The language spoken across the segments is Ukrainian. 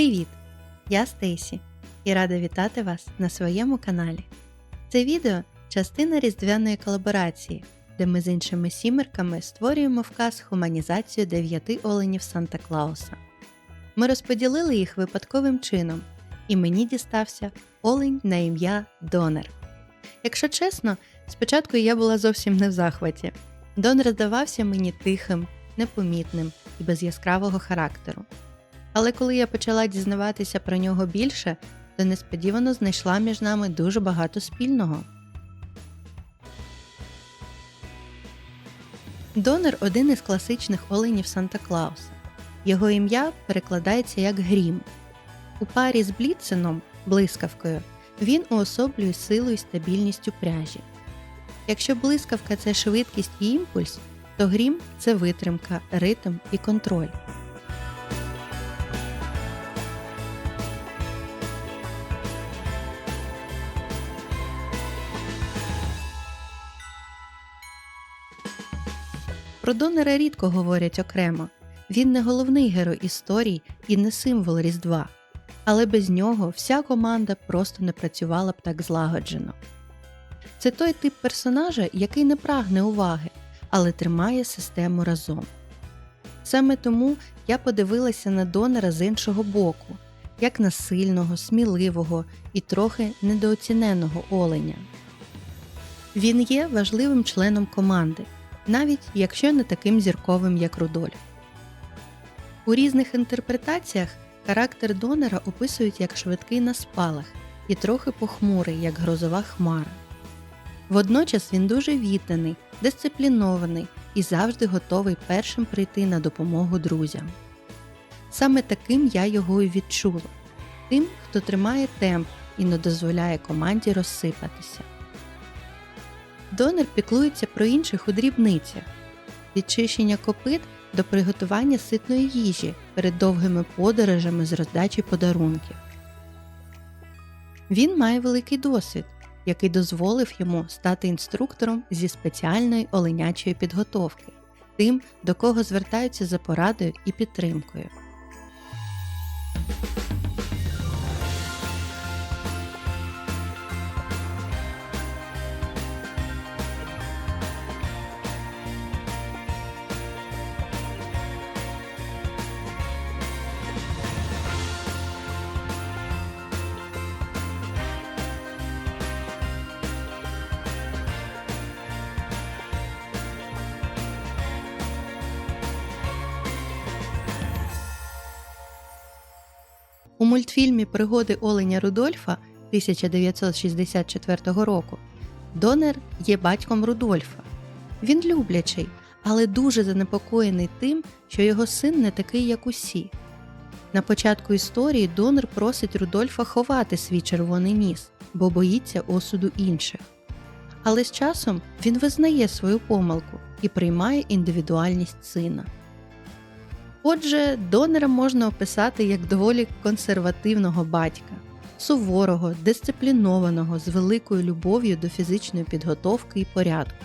Привіт! Я Стейсі і рада вітати вас на своєму каналі. Це відео частина різдвяної колаборації, де ми з іншими сімерками створюємо вказ хуманізацію дев'яти оленів Санта Клауса. Ми розподілили їх випадковим чином, і мені дістався олень на ім'я Донер. Якщо чесно, спочатку я була зовсім не в захваті. Донер здавався мені тихим, непомітним і без яскравого характеру. Але коли я почала дізнаватися про нього більше, то несподівано знайшла між нами дуже багато спільного. Донор один із класичних оленів Санта Клауса. Його ім'я перекладається як грім. У парі з Бліценом, блискавкою, він уособлює силу і стабільність у пряжі. Якщо блискавка це швидкість і імпульс, то грім це витримка, ритм і контроль. Про Донера рідко говорять окремо. Він не головний герой історій і не символ Різдва. Але без нього вся команда просто не працювала б так злагоджено. Це той тип персонажа, який не прагне уваги, але тримає систему разом. Саме тому я подивилася на Донера з іншого боку, як на сильного, сміливого і трохи недооціненого оленя. Він є важливим членом команди, навіть якщо не таким зірковим, як Рудольф. У різних інтерпретаціях характер Донера описують як швидкий на спалах і трохи похмурий, як грозова хмара. Водночас він дуже відданий, дисциплінований і завжди готовий першим прийти на допомогу друзям. Саме таким я його і відчула тим, хто тримає темп і не дозволяє команді розсипатися. Донор піклується про інших у дрібницях від чищення копит до приготування ситної їжі перед довгими подорожами з роздачі подарунків. Він має великий досвід, який дозволив йому стати інструктором зі спеціальної оленячої підготовки, тим, до кого звертаються за порадою і підтримкою. У мультфільмі Пригоди Оленя Рудольфа 1964 року Донер є батьком Рудольфа. Він люблячий, але дуже занепокоєний тим, що його син не такий, як усі. На початку історії Донер просить Рудольфа ховати свій червоний ніс, бо боїться осуду інших. Але з часом він визнає свою помилку і приймає індивідуальність сина. Отже, донора можна описати як доволі консервативного батька, суворого, дисциплінованого, з великою любов'ю до фізичної підготовки і порядку.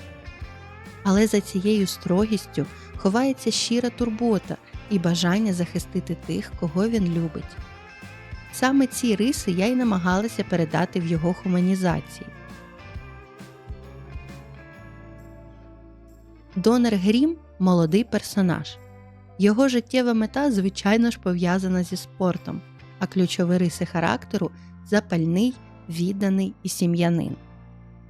Але за цією строгістю ховається щира турбота і бажання захистити тих, кого він любить. Саме ці риси я й намагалася передати в його хуманізації. Донор Грім молодий персонаж. Його життєва мета, звичайно ж, пов'язана зі спортом, а ключові риси характеру запальний, відданий і сім'янин.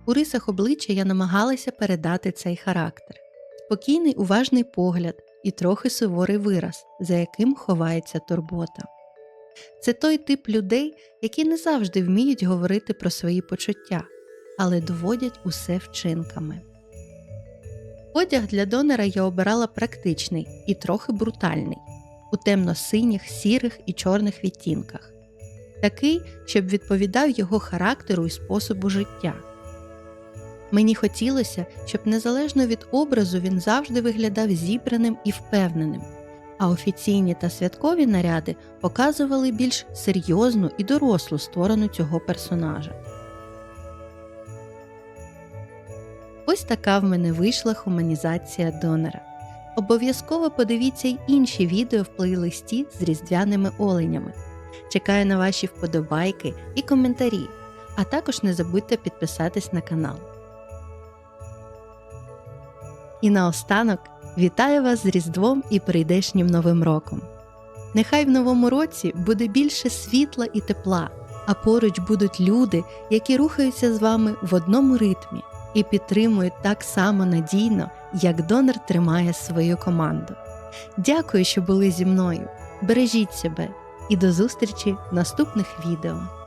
У рисах обличчя я намагалася передати цей характер спокійний, уважний погляд і трохи суворий вираз, за яким ховається турбота. Це той тип людей, які не завжди вміють говорити про свої почуття, але доводять усе вчинками. Одяг для донора я обирала практичний і трохи брутальний, у темно-синіх, сірих і чорних відтінках, такий, щоб відповідав його характеру і способу життя. Мені хотілося, щоб незалежно від образу він завжди виглядав зібраним і впевненим, а офіційні та святкові наряди показували більш серйозну і дорослу сторону цього персонажа. Ось така в мене вийшла хуманізація донора. Обов'язково подивіться й інші відео в плейлисті з різдвяними оленями. Чекаю на ваші вподобайки і коментарі, а також не забудьте підписатись на канал. І наостанок вітаю вас з Різдвом і прийдешнім Новим роком. Нехай в новому році буде більше світла і тепла, а поруч будуть люди, які рухаються з вами в одному ритмі і підтримують так само надійно, як донор тримає свою команду. Дякую, що були зі мною. Бережіть себе і до зустрічі в наступних відео.